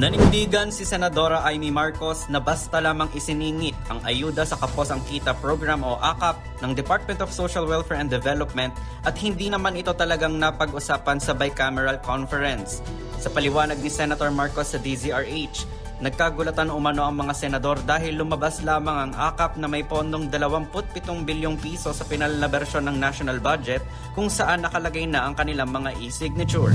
Nanindigan si Senadora Amy Marcos na basta lamang isiningit ang ayuda sa Kapos ang Kita program o AKAP ng Department of Social Welfare and Development at hindi naman ito talagang napag-usapan sa bicameral conference. Sa paliwanag ni Senator Marcos sa DZRH, nagkagulatan umano ang mga senador dahil lumabas lamang ang AKAP na may pondong 27 bilyong piso sa pinal na bersyon ng national budget kung saan nakalagay na ang kanilang mga e-signature.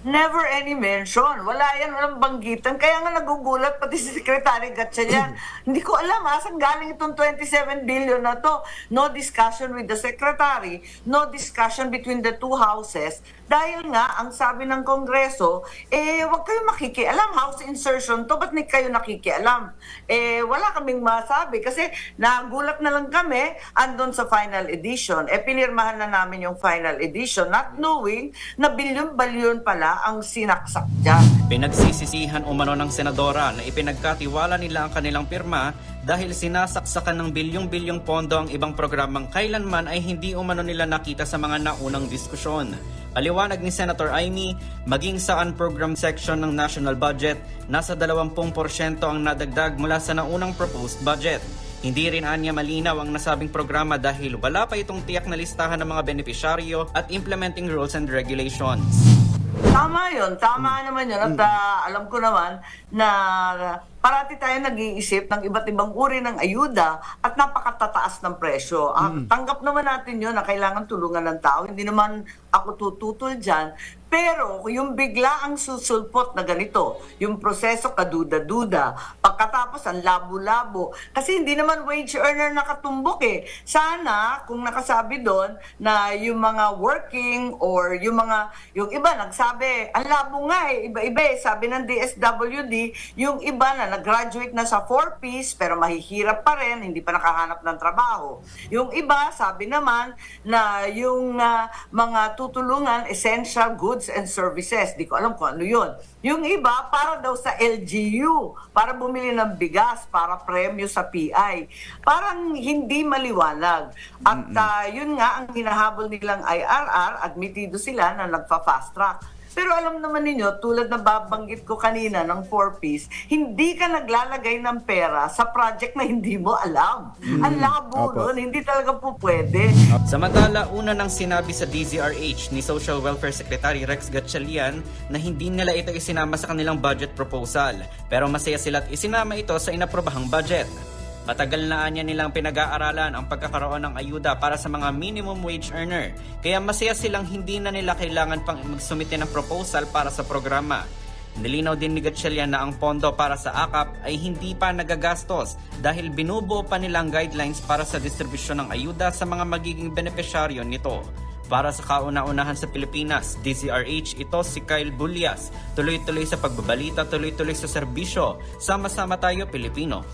Never any mention. Wala yan, walang banggitan. Kaya nga nagugulat pati si Secretary Gatchalian. Hindi ko alam ha, saan galing itong 27 billion na to. No discussion with the Secretary, no discussion between the two houses. Dahil nga, ang sabi ng Kongreso, eh, wag kayo makikialam. House insertion to, ba't ni kayo nakikialam? Eh, wala kaming masabi. Kasi nagulat na lang kami andon sa final edition. Eh, pinirmahan na namin yung final edition, not knowing na bilyon-balyon pala ang sinaksak dyan. Pinagsisisihan umano ng senadora na ipinagkatiwala nila ang kanilang pirma dahil sinasaksakan ng bilyong-bilyong pondo ang ibang programang kailanman ay hindi umano nila nakita sa mga naunang diskusyon. Paliwanag ni Senator Amy, maging sa program section ng national budget, nasa 20% ang nadagdag mula sa naunang proposed budget. Hindi rin anya malinaw ang nasabing programa dahil wala pa itong tiyak na listahan ng mga benepisyaryo at implementing rules and regulations. Tama yun, tama naman yun. At ah, alam ko naman na parati tayo nag-iisip ng iba't ibang uri ng ayuda at napakatataas ng presyo. Ah, Tanggap naman natin yun na kailangan tulungan ng tao. Hindi naman ako tututol dyan. Pero yung bigla ang susulpot na ganito, yung proseso kaduda-duda, pagkatapos ang labo-labo. Kasi hindi naman wage earner nakatumbok eh. Sana kung nakasabi doon na yung mga working or yung mga, yung iba nagsabi, ang labo nga eh, iba-iba eh. Sabi ng DSWD, yung iba na nag-graduate na sa 4Ps pero mahihirap pa rin, hindi pa nakahanap ng trabaho. Yung iba, sabi naman na yung ah, mga tutulungan, essential goods and services. Di ko alam kung ano yun. Yung iba, para daw sa LGU, para bumili ng bigas, para premyo sa PI. Parang hindi maliwanag. At ah, yun nga, ang hinahabol nilang IRR, admitido sila na nagpa-fast track. Pero alam naman ninyo, tulad na babanggit ko kanina ng 4Ps, hindi ka naglalagay ng pera sa project na hindi mo alam. Ang labo Opo. nun, hindi talaga po pwede. Samantala, una nang sinabi sa DZRH ni Social Welfare Secretary Rex Gatchalian na hindi nila ito isinama sa kanilang budget proposal, pero masaya sila't isinama ito sa inaprobahang budget. Matagal na anya nilang pinag-aaralan ang pagkakaroon ng ayuda para sa mga minimum wage earner, kaya masaya silang hindi na nila kailangan pang magsumite ng proposal para sa programa. Nilinaw din ni Gatchalian na ang pondo para sa AKAP ay hindi pa nagagastos dahil binubuo pa nilang guidelines para sa distribusyon ng ayuda sa mga magiging benepisyaryo nito. Para sa kauna-unahan sa Pilipinas, DZRH ito si Kyle Bulyas. Tuloy-tuloy sa pagbabalita, tuloy-tuloy sa serbisyo. Sama-sama tayo Pilipino.